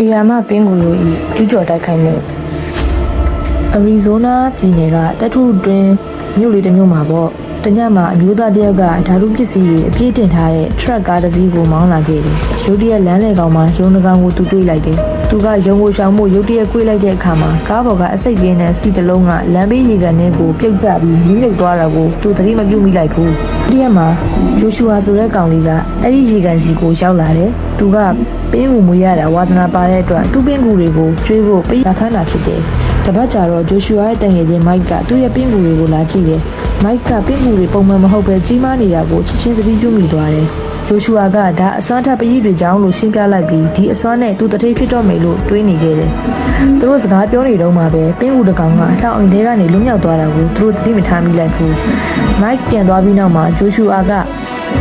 အီယာမပင်ကူတို့၏ကျူးကျော်တိုက်ခိုက်မှုအရီဇိုနာပြည်နယ်ကတထုတွင်မြို့လေးတစ်မြို့မှာပေါ့တညမှာအမျိုးသားတစ်ယောက်ကဓာတုပစ္စည်းတွေအပြည့်တင်ထားတဲ့ထရက်ကားတစ်စီးကိုမောင်းလာခဲ့တယ်။ရုတ်တရက်လမ်းလေကောင်မှာရုံးတကောင်ကိုသူတွေးလိုက်တယ်။ သူကရုံကိုရှောင်မှုရုတ်တရက်ကွေးလိုက်တဲ့အခါမှာကားပေါ်ကအစိတ်ပြင်းတဲ့စီတစ်လုံးကလမ်းဘေးရေကန်ထဲကိုပြုတ်ကျပြီးမြုပ်သွားတာကိုသူသတိမပြုမိလိုက်ဘူး။ဒီရက်မှာဂျိုရှူဟာဆိုတဲ့ကောင်လေးကအဲ့ဒီရေကန်စီကိုရောက်လာတယ်။သူကပင်းကူမွေးရတာဝါသနာပါတဲ့အတွက်သူ့ပင်းကူတွေကိုကျွေးဖို့ပေးရခန်းတာဖြစ်တယ်။တပတ်ကြာတော့ဂျိုရှူဟာရဲ့တန်ငယ်ချင်းမိုက်ကသူ့ရဲ့ပင်းကူတွေကိုလာကြည့်တယ်။မိုက်ကပင်းကူတွေပုံမှန်မဟုတ်ပဲကြီးမားနေတာကိုချက်ချင်းသတိပြုမိသွားတယ်။ ဂျိုရှူဟာကဒါအစွမ်းထပ်ပကြီးတွေကြောင်းလို့ရှင်းပြလိုက်ပြီးဒီအစွမ်းနဲ့သူတထိပ်ဖြစ်တော့မယ်လို့တွေးနေခဲ့တယ်။သူတို့စကားပြောနေတော့မှပဲပင်းကူတကောင်ကလှောင်အိမ်ထဲကနေလွတ်မြောက်သွားတာကိုသူတို့သတိမထားမိလိုက်ဘူး။မိုက်ပြန်သွားပြီးနောက်မှာဂျိုရှူဟာက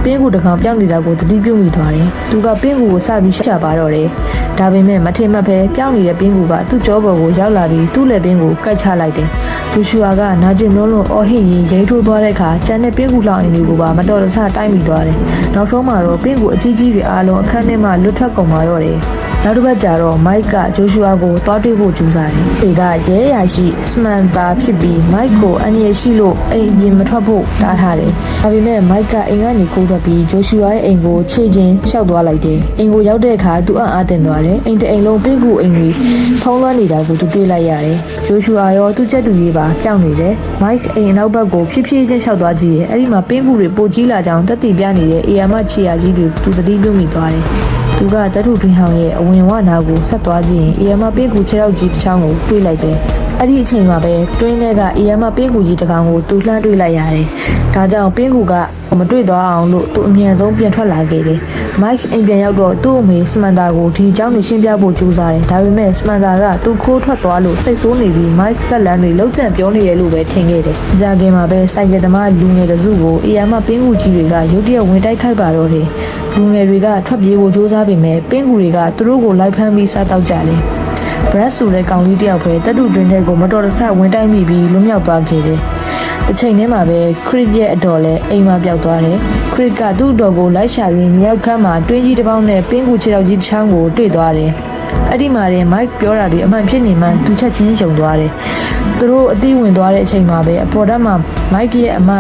ပင်းကူတကောင်ပြောင်းနေတာကိုသတိပြုမိသွားတယ်။သူကပင်းကူကိုစပြီးရှာပါတော့တယ်။ဒါပေမဲ့မထင်မှတ်ပဲပြောင်းနေတဲ့ပင်းကူကသူ့ကြောပေါ်ကိုရောက်လာပြီးသူ့လက်ပင်းကိုကတ်ချလိုက်တယ်။ဂျိုရှူဟာကနာကျင်နှုံးလုံးအော်ဟစ်ရင်ရိတ်ထိုးသွားတဲ့အခါကျန်တဲ့ပင်းကူလောင်အိမ်တွေကိုပါမတော်တဆတိုက်မိသွားတယ်။နောက်ဆုံးမှာတော့ပင်းကူအကြီးကြီးတွေအားလုံးအခန်းထဲမှာလွတ်ထွက်ကုန်သွားတော့တယ်။ နောက်တစ်ပတ်ကျတော့မိုက်ကဂျိုရှူအာကိုတွားတွေ့ဖို့ကြိုးစားတယ်။ဒီကရဲရရှိစမန်တာဖြစ်ပြီးမိုက်ကိုအငြင်းရှိလို့အိမ်ပြင်မထွက်ဖို့တားထားတယ်။ဒါပေမဲ့မိုက်ကအိမ်ကနေကိုထွက်ပြီးဂျိုရှူအာရဲ့အိမ်ကိုခြေချင်းရှောက်သွားလိုက်တယ်။အိမ်ကိုရောက်တဲ့အခါသူအံ့အားသင့်သွားတယ်။အိမ်တစ်အိမ်လုံးပြီးကူအိမ်ကြီးဖုံးလွှမ်းနေတာကိုသူတွေ့လိုက်ရတယ်။ဂျိုရှူအာရောသူ့ချက်တူကြီးပါကြောက်နေတယ်။မိုက်အိမ်အနောက်ဘက်ကိုဖြည်းဖြည်းချင်းရှောက်သွားကြည့်တယ်။အဲ့ဒီမှာပင်းကူတွေပိုကြီးလာကြောင်းတက်တည်ပြနေတဲ့အေယာမချီယာကြီးတွေသူသတိပြုမိသွားတယ်။ သူကတထုတွင်ဟောင်ရဲ့အဝင်ဝနာကိုဆက်သွားကြည့်ရင်အေယမပင်းကူခြေရောက်ကြီးတစ်ချောင်းကိုတွေးလိုက်တယ်။ အဲ့ဒီအချိန်မှာပဲတွင်းထဲကအေယမပင်းကူကြီးတစ်ကောင်ကိုသူလှမ်းတွေးလိုက်ရတယ်။ဒါကြောင့်ပင်းကူကမတွေ့သွားအောင်လို့သူအမြန်ဆုံးပြန်ထွက်လာခဲ့တယ်။မိုက်အိမ်ပြန်ရောက်တော့သူ့အမေစမန်တာကိုဒီအကြောင်းကိုရှင်းပြဖို့ကြိုးစားတယ်။ဒါပေမဲ့စမန်တာကသူခိုးထွက်သွားလို့စိတ်ဆိုးနေပြီးမိုက်ဆက်လန်းတွေလုံးချန်ပြောနေတယ်လို့ပဲထင်ခဲ့တယ်။ကြာခင်မှာပဲစိုက်ကယ်သမားလူငယ်တစုကိုအေယမပင်းကူကြီးတွေကရုတ်တရက်ဝင်တိုက်ခိုက်ပါတော့တယ်။လူငယ်တွေကထွက်ပြေးဖို့ကြိုးစားပေမဲ့ပင်းကူတွေကသူတို့ကိုလိုက်ဖမ်းပြီးစားတောက်ကြတယ်။ ဘရက်ဆိုတဲ့ကောင်လေးတယောက်ပဲတက်တူတွင်တဲ့ကိုမတော်တဆဝင်တိုက်မိပြီးလွတ်မြောက်သွားခဲ့တယ်။တစ်ချိန်တည်းမှာပဲခရစ်ရဲ့အတော်လဲအိမ်မှာပျောက်သွားတယ်။ခရစ်ကသူ့အတော်ကိုလိုက်ရှာရင်းမြောက်ခမ်းမှာတွင်းကြီးတစ်ပေါက်နဲ့ပင်းကူခြေထောက်ကြီးတစ်ချောင်းကိုတွေ့သွားတယ်။ အဲ့ဒီမှာတင်မိုက်ပြောတာတွေအမှန်ဖြစ်နေမှသူချက်ချင်းယုံသွားတယ်။သူတို့အသီးဝင်သွားတဲ့အချိန်မှာပဲအပေါ်တက်မှာမိုက်ရဲ့အမ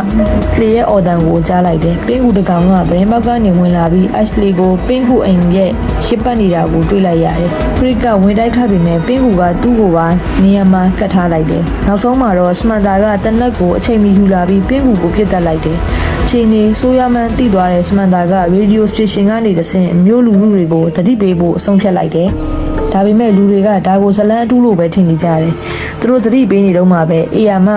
ကလီရဲ့အော်တန်ကိုကြားလိုက်တယ်။ပင်းကူတကောင်ကဗရင်ဘောက်ကနေဝင်လာပြီးအက်ရှလီကိုပင်းကူအိမ်ရဲ့ရှစ်ပတ်နေတာကိုတွေ့လိုက်ရတယ်။ခရစ်ကဝင်တိုက်ခတ်ပြီးမဲ့ပင်းကူကသူ့ကိုပါနေရာမှာကတ်ထားလိုက်တယ်။နောက်ဆုံးမှာတော့စမန်တာကတနက်ကိုအချိန်မီယူလာပြီးပင်းကူကိုပြစ်တက်လိုက်တယ်။ ချိန်နေဆိုရမန်တိသွားတဲ့စမန်တာကရေဒီယိုစတေရှင်ကနေတဆင့်မြို့လူလူတွေကိုတတိပေးဖို့အဆုံးဖြတ်လိုက်တယ်။ဒါပေမဲ့လူတွေကဒါကိုဇလန်းအတူလို့ပဲထင်နေကြတယ်။သူတို့တတိပေးနေတော့မှပဲအေယာမ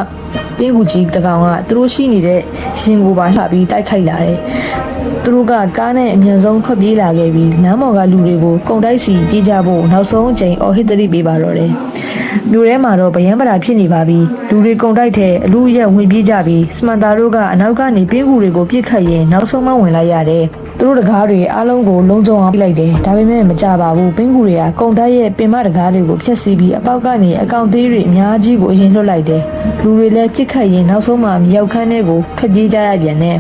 ပင်းကူကြီးတကောင်ကသူတို့ရှိနေတဲ့ရှင်ကိုပါလှပြီးတိုက်ခိုက်လာတယ်။ သူတို့ကကားနဲ့အမြန်ဆုံးထွက်ပြေးလာခဲ့ပြီးလမ်းပေါ်ကလူတွေကိုကုံတိုက်စီပြေးကြဖို့နောက်ဆုံးအချိန်အော်ဟစ်တတိပေးပါတော့တယ်။မြို့ထဲမှာတော့ဗယံပရာဖြစ်နေပါပြီ။လူတွေကုံတိုက်တဲ့အလူရက်ဝင်ပြေးကြပြီးစမန်တာတို့ကအနောက်ကနေပင်းကူတွေကိုပြစ်ခတ်ရင်နောက်ဆုံးမှဝင်လိုက်ရတယ်။ သူတို့တကားတွေအားလုံးကိုလုံးစုံအောင်ပြလိုက်တယ်ဒါပေမဲ့မကြပါဘူးပင်းကူတွေကကုံတိုက်ရဲ့ပင်မတကားတွေကိုဖျက်ဆီးပြီးအပေါက်ကနေအကောင်သေးတွေအများကြီးကိုအရင်လွတ်လိုက်တယ်လူတွေလည်းပြစ်ခတ်ရင်နောက်ဆုံးမှမြောက်ခန်းထဲကိုထွက်ပြေးကြရပြန်တယ်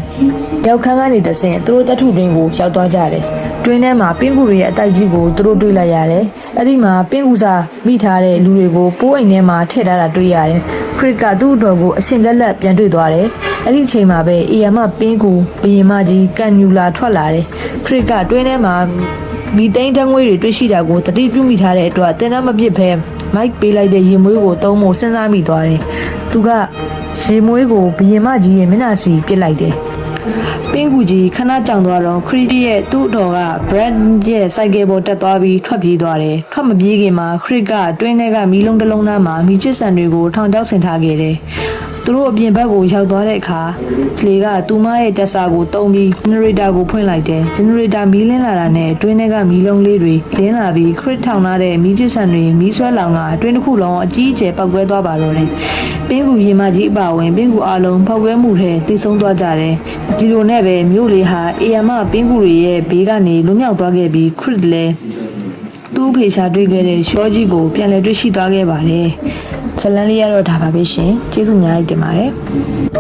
မြောက်ခန်းကနေတဆင့်သူတို့တထုတွင်းကိုရောက်သွားကြတယ် တွင်းထဲမှာပင်းကူတွေရဲ့အတိုက်ကြီးကိုသူတို့တွေ့လိုက်ရတယ်အဲ့ဒီမှာပင်းကူစာမိထားတဲ့လူတွေကိုပိုးအိမ်ထဲမှာထည့်ထားတာတွေ့ရတယ်ခရစ်ကသူ့အတော်ကိုအရှင်လက်လက်ပြန်တွေ့သွားတယ်အဲ့ဒီအချိန်မှာပဲအေယမပင်းကူဘယင်မကြီးကန်နျူလာထွက်လာတယ်ခရစ်ကတွင်းထဲမှာမီသိန်းတန်းငွေတွေတွေ့ရှိတာကိုတတိပြုမိထားတဲ့အတွက်တင်သားမပစ်ဖဲမိုက်ပေးလိုက်တဲ့ရေမွေးကိုသုံးဖို့စဉ်းစားမိသွားတယ်သူကရေမွေးကိုဘယင်မကြီးရဲ့မျက်နှာစီပစ်လိုက်တယ် ပင်းကူကြီးခဏကြောင်သွားတော့ခရစ်ရဲ့သူ့အတော်က brand ရဲ့စိုက်ကယ်ပေါ်တက်သွားပြီးထွက်ပြေးသွားတယ်ထွက်မပြေးခင်မှာခရစ်ကတွင်းထဲကမီးလုံးတစ်လုံးသားမှာမီးချစ်ဆန်တွေကိုထောင်ချောက်ဆင်ထားခဲ့တယ်သူတို့အပြင်ဘက်ကိုရောက်သွားတဲ့အခါလေကသူမရဲ့တက်ဆာကိုတုံးပြီး generator ကိုဖွင့်လိုက်တယ် generator မီးလင်းလာတာနဲ့တွင်းထဲကမီးလုံးလေးတွေလင်းလာပြီးခရစ်ထောင်ထားတဲ့မီးချစ်ဆန်တွေမီးဆွဲလောင်ကအတွင်းတစ်ခုလုံးအကြီးအကျယ်ပောက်ကွဲသွားပါတော့တယ်ပင်းကူရင်မကြီးအပါဝင်ပင်းကူအလုံးဖောက်ကွဲမှုထဲတိဆုံးသွားကြတယ်ဒီလိုနဲ့ပဲမြို့လေးဟာအေယမပင်းကူတွေရဲ့ဘေးကနေလွတ်မြောက်သွားခဲ့ပြီးခရစ်လည်းသူ့အဖေရှာတွေ့ခဲ့တဲ့ရှောကြီးကိုပြန်လည်တွေ့ရှိသွားခဲ့ပါတယ်။ ဇလန်လေးရတော့ဒါပါပဲရှင်။ကျေးဇူးအများကြီးတင်ပါတယ်။